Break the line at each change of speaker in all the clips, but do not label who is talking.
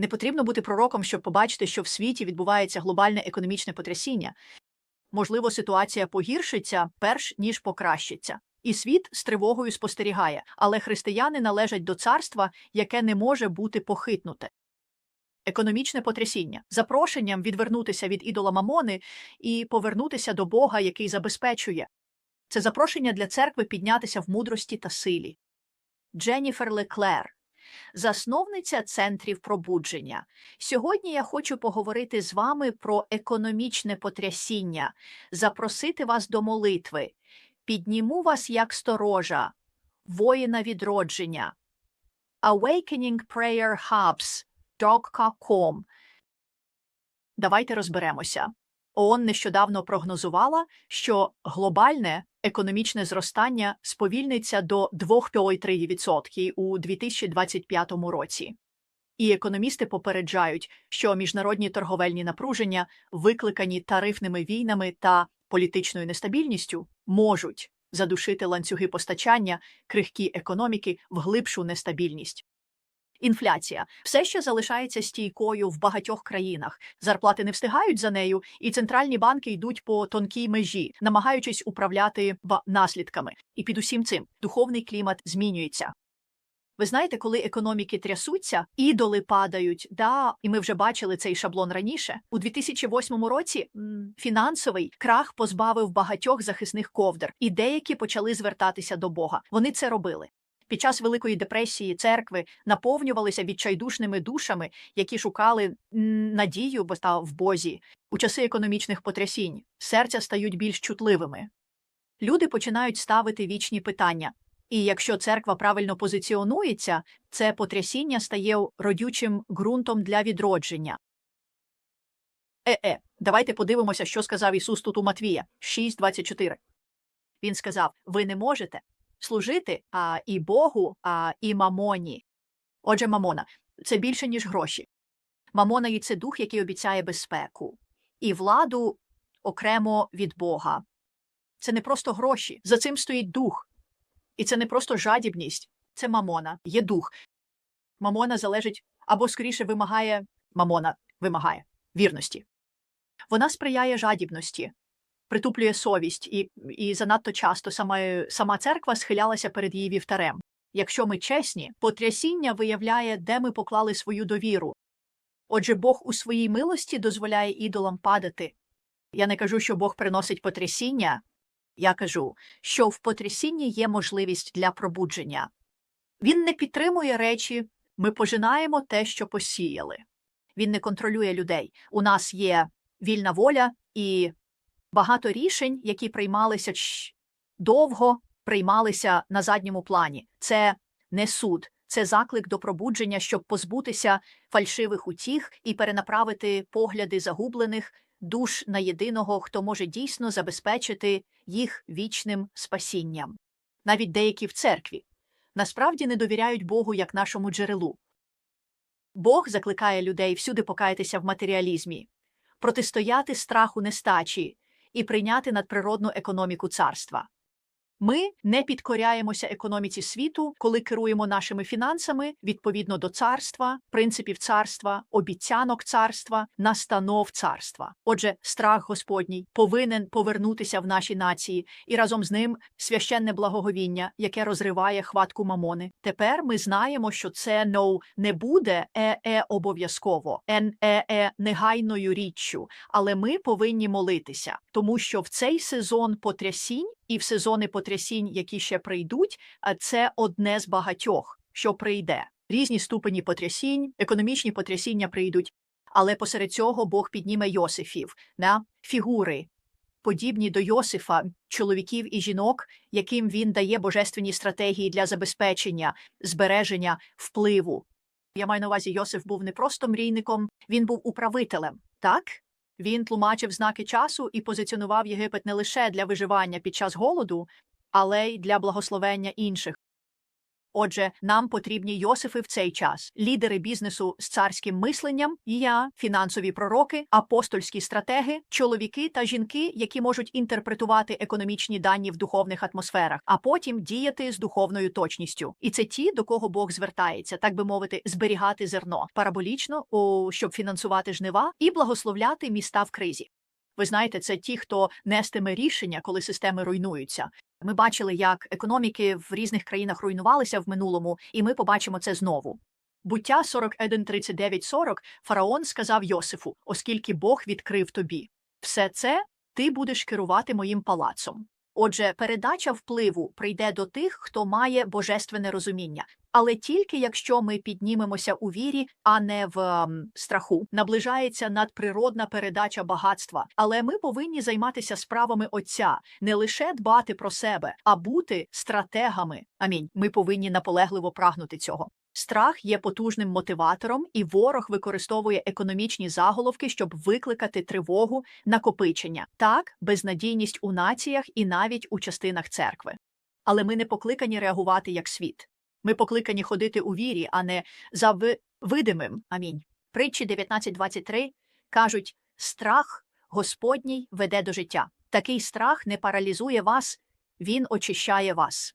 Не потрібно бути пророком, щоб побачити, що в світі відбувається глобальне економічне потрясіння. Можливо, ситуація погіршиться перш ніж покращиться. І світ з тривогою спостерігає, але християни належать до царства, яке не може бути похитнуте. Економічне потрясіння запрошенням відвернутися від ідола Мамони і повернутися до Бога, який забезпечує. Це запрошення для церкви піднятися в мудрості та силі. Дженніфер Леклер, засновниця центрів пробудження. Сьогодні я хочу поговорити з вами про економічне потрясіння, запросити вас до молитви. Підніму вас як сторожа, воїна відродження. Awakening Prayer Hubs, Dog.com. Давайте розберемося. ООН нещодавно прогнозувала, що глобальне економічне зростання сповільниться до 2,3% у 2025 році. І економісти попереджають, що міжнародні торговельні напруження, викликані тарифними війнами та політичною нестабільністю, можуть задушити ланцюги постачання крихкі економіки в глибшу нестабільність. Інфляція все ще залишається стійкою в багатьох країнах. Зарплати не встигають за нею, і центральні банки йдуть по тонкій межі, намагаючись управляти наслідками. І під усім цим духовний клімат змінюється. Ви знаєте, коли економіки трясуться, ідоли падають. Да, і ми вже бачили цей шаблон раніше. У 2008 році фінансовий крах позбавив багатьох захисних ковдр, і деякі почали звертатися до Бога. Вони це робили. Під час Великої депресії церкви наповнювалися відчайдушними душами, які шукали надію бо та в Бозі. У часи економічних потрясінь серця стають більш чутливими. Люди починають ставити вічні питання. І якщо церква правильно позиціонується, це потрясіння стає родючим ґрунтом для відродження. Е-е, давайте подивимося, що сказав Ісус тут у Матвія 6.24. Він сказав: Ви не можете служити а, і Богу, а, і мамоні. Отже, мамона це більше, ніж гроші. Мамона і це дух, який обіцяє безпеку, і владу окремо від Бога. Це не просто гроші, за цим стоїть дух. І це не просто жадібність, це мамона, є дух. Мамона залежить або скоріше вимагає мамона вимагає вірності. Вона сприяє жадібності, притуплює совість, і, і занадто часто сама, сама церква схилялася перед її вівтарем. Якщо ми чесні, потрясіння виявляє, де ми поклали свою довіру. Отже, Бог у своїй милості дозволяє ідолам падати. Я не кажу, що Бог приносить потрясіння. Я кажу, що в потрясінні є можливість для пробудження. Він не підтримує речі, ми пожинаємо те, що посіяли. Він не контролює людей. У нас є вільна воля і багато рішень, які приймалися довго, приймалися на задньому плані. Це не суд, це заклик до пробудження, щоб позбутися фальшивих утіх і перенаправити погляди загублених душ на єдиного, хто може дійсно забезпечити їх вічним спасінням. Навіть деякі в церкві насправді не довіряють Богу як нашому джерелу. Бог закликає людей всюди покаятися в матеріалізмі, протистояти страху нестачі і прийняти надприродну економіку царства. Ми не підкоряємося економіці світу, коли керуємо нашими фінансами відповідно до царства, принципів царства, обіцянок царства, настанов царства. Отже, страх Господній повинен повернутися в наші нації, і разом з ним священне благоговіння, яке розриває хватку мамони. Тепер ми знаємо, що це no не буде е-е обов'язково, ен-е-е негайною річчю, але ми повинні молитися, тому що в цей сезон потрясінь і в сезони потрясінь, які ще прийдуть, а це одне з багатьох, що прийде. Різні ступені потрясінь, економічні потрясіння прийдуть, але посеред цього Бог підніме Йосифів на фігури, подібні до Йосифа, чоловіків і жінок, яким він дає божественні стратегії для забезпечення, збереження, впливу. Я маю на увазі, Йосиф був не просто мрійником, він був управителем, так? Він тлумачив знаки часу і позиціонував Єгипет не лише для виживання під час голоду, але й для благословення інших. Отже, нам потрібні Йосифи в цей час, лідери бізнесу з царським мисленням, я, фінансові пророки, апостольські стратеги, чоловіки та жінки, які можуть інтерпретувати економічні дані в духовних атмосферах, а потім діяти з духовною точністю. І це ті, до кого Бог звертається, так би мовити, зберігати зерно параболічно, о, щоб фінансувати жнива і благословляти міста в кризі. Ви знаєте, це ті, хто нестиме рішення, коли системи руйнуються. Ми бачили, як економіки в різних країнах руйнувалися в минулому, і ми побачимо це знову. Буття 41.39.40 фараон сказав Йосифу, оскільки Бог відкрив тобі. Все це ти будеш керувати моїм палацом. Отже, передача впливу прийде до тих, хто має божественне розуміння, але тільки якщо ми піднімемося у вірі, а не в ем, страху. Наближається надприродна передача багатства, але ми повинні займатися справами Отця, не лише дбати про себе, а бути стратегами. Амінь. Ми повинні наполегливо прагнути цього. Страх є потужним мотиватором, і ворог використовує економічні заголовки, щоб викликати тривогу, накопичення, так, безнадійність у націях і навіть у частинах церкви. Але ми не покликані реагувати як світ. Ми покликані ходити у вірі, а не за ви- видимим. Амінь. Притчі 19.23 кажуть: страх Господній веде до життя. Такий страх не паралізує вас, він очищає вас.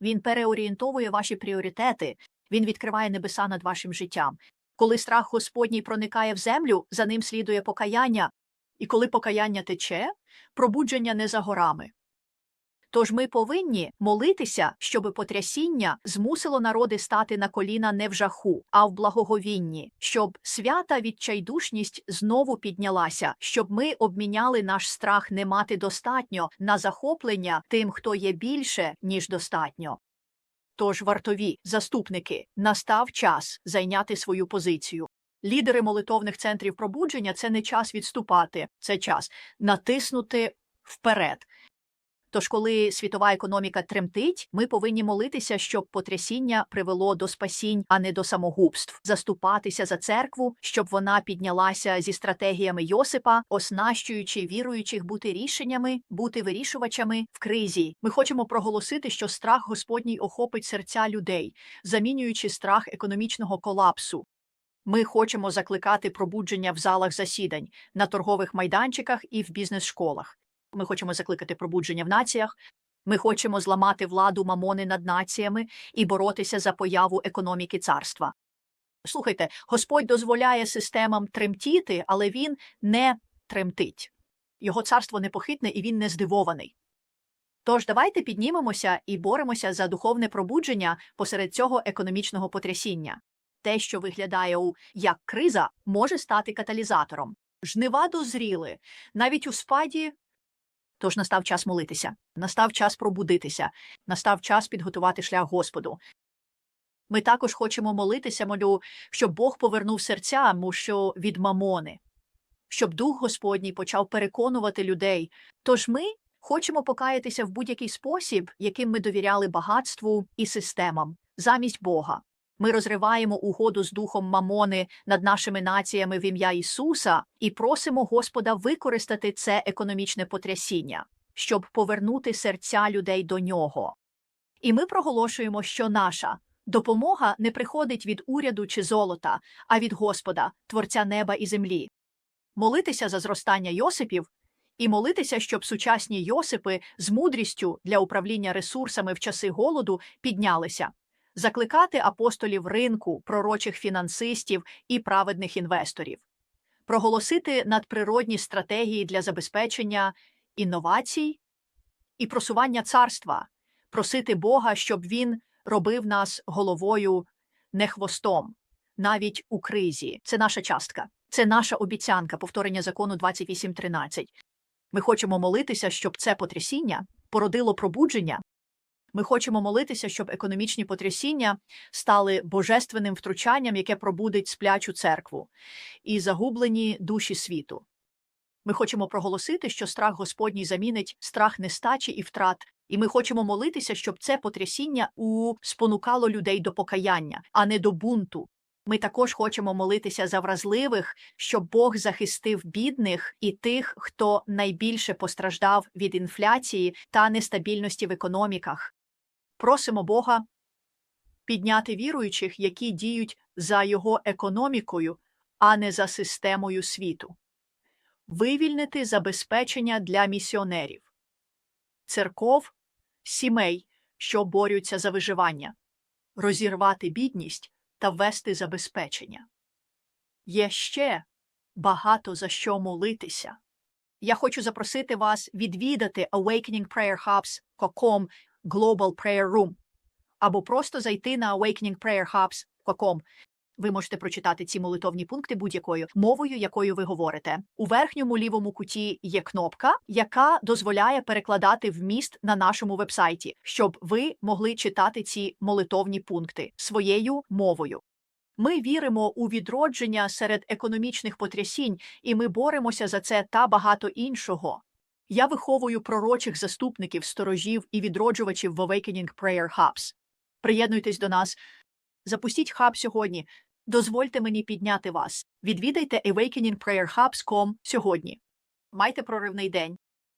Він переорієнтовує ваші пріоритети, він відкриває небеса над вашим життям. Коли страх Господній проникає в землю, за ним слідує покаяння, і коли покаяння тече, пробудження не за горами. Тож ми повинні молитися, щоб потрясіння змусило народи стати на коліна не в жаху, а в благоговінні, щоб свята відчайдушність знову піднялася, щоб ми обміняли наш страх не мати достатньо на захоплення тим, хто є більше, ніж достатньо. Тож, вартові заступники, настав час зайняти свою позицію. Лідери молитовних центрів пробудження це не час відступати, це час натиснути вперед. Тож, коли світова економіка тремтить, ми повинні молитися, щоб потрясіння привело до спасінь, а не до самогубств, заступатися за церкву, щоб вона піднялася зі стратегіями Йосипа, оснащуючи віруючих бути рішеннями, бути вирішувачами в кризі. Ми хочемо проголосити, що страх Господній охопить серця людей, замінюючи страх економічного колапсу. Ми хочемо закликати пробудження в залах засідань, на торгових майданчиках і в бізнес-школах. Ми хочемо закликати пробудження в націях. Ми хочемо зламати владу мамони над націями і боротися за появу економіки царства. Слухайте, Господь дозволяє системам тремтіти, але він не тремтить. Його царство непохитне і він не здивований. Тож давайте піднімемося і боремося за духовне пробудження посеред цього економічного потрясіння. Те, що виглядає у як криза, може стати каталізатором. Жнива дозріли, навіть у спаді Тож настав час молитися, настав час пробудитися, настав час підготувати шлях Господу. Ми також хочемо молитися, молю, щоб Бог повернув серця, що від мамони, щоб Дух Господній почав переконувати людей. Тож ми хочемо покаятися в будь-який спосіб, яким ми довіряли багатству і системам, замість Бога. Ми розриваємо угоду з духом Мамони над нашими націями в ім'я Ісуса і просимо Господа використати це економічне потрясіння, щоб повернути серця людей до нього. І ми проголошуємо, що наша допомога не приходить від уряду чи золота, а від Господа, Творця неба і землі. Молитися за зростання Йосипів і молитися, щоб сучасні Йосипи з мудрістю для управління ресурсами в часи голоду піднялися закликати апостолів ринку, пророчих фінансистів і праведних інвесторів, проголосити надприродні стратегії для забезпечення інновацій і просування царства, просити Бога, щоб він робив нас головою, не хвостом, навіть у кризі. Це наша частка, це наша обіцянка повторення закону 28.13. Ми хочемо молитися, щоб це потрясіння породило пробудження. Ми хочемо молитися, щоб економічні потрясіння стали божественним втручанням, яке пробудить сплячу церкву і загублені душі світу. Ми хочемо проголосити, що страх Господній замінить страх нестачі і втрат, і ми хочемо молитися, щоб це потрясіння у спонукало людей до покаяння, а не до бунту. Ми також хочемо молитися за вразливих, щоб Бог захистив бідних і тих, хто найбільше постраждав від інфляції та нестабільності в економіках. Просимо Бога підняти віруючих, які діють за його економікою, а не за системою світу, вивільнити забезпечення для місіонерів, церков, сімей, що борються за виживання, розірвати бідність та ввести забезпечення. Є ще багато за що молитися. Я хочу запросити вас відвідати awakeningprayerhubs.com Global Prayer Room або просто зайти на awakeningprayerhubs.com. Ви можете прочитати ці молитовні пункти будь-якою мовою, якою ви говорите. У верхньому лівому куті є кнопка, яка дозволяє перекладати вміст на нашому вебсайті, щоб ви могли читати ці молитовні пункти своєю мовою. Ми віримо у відродження серед економічних потрясінь, і ми боремося за це та багато іншого. Я виховую пророчих заступників, сторожів і відроджувачів в Awakening Prayer Hubs. Приєднуйтесь до нас. Запустіть хаб сьогодні. Дозвольте мені підняти вас. Відвідайте awakeningprayerhubs.com сьогодні. Майте проривний день.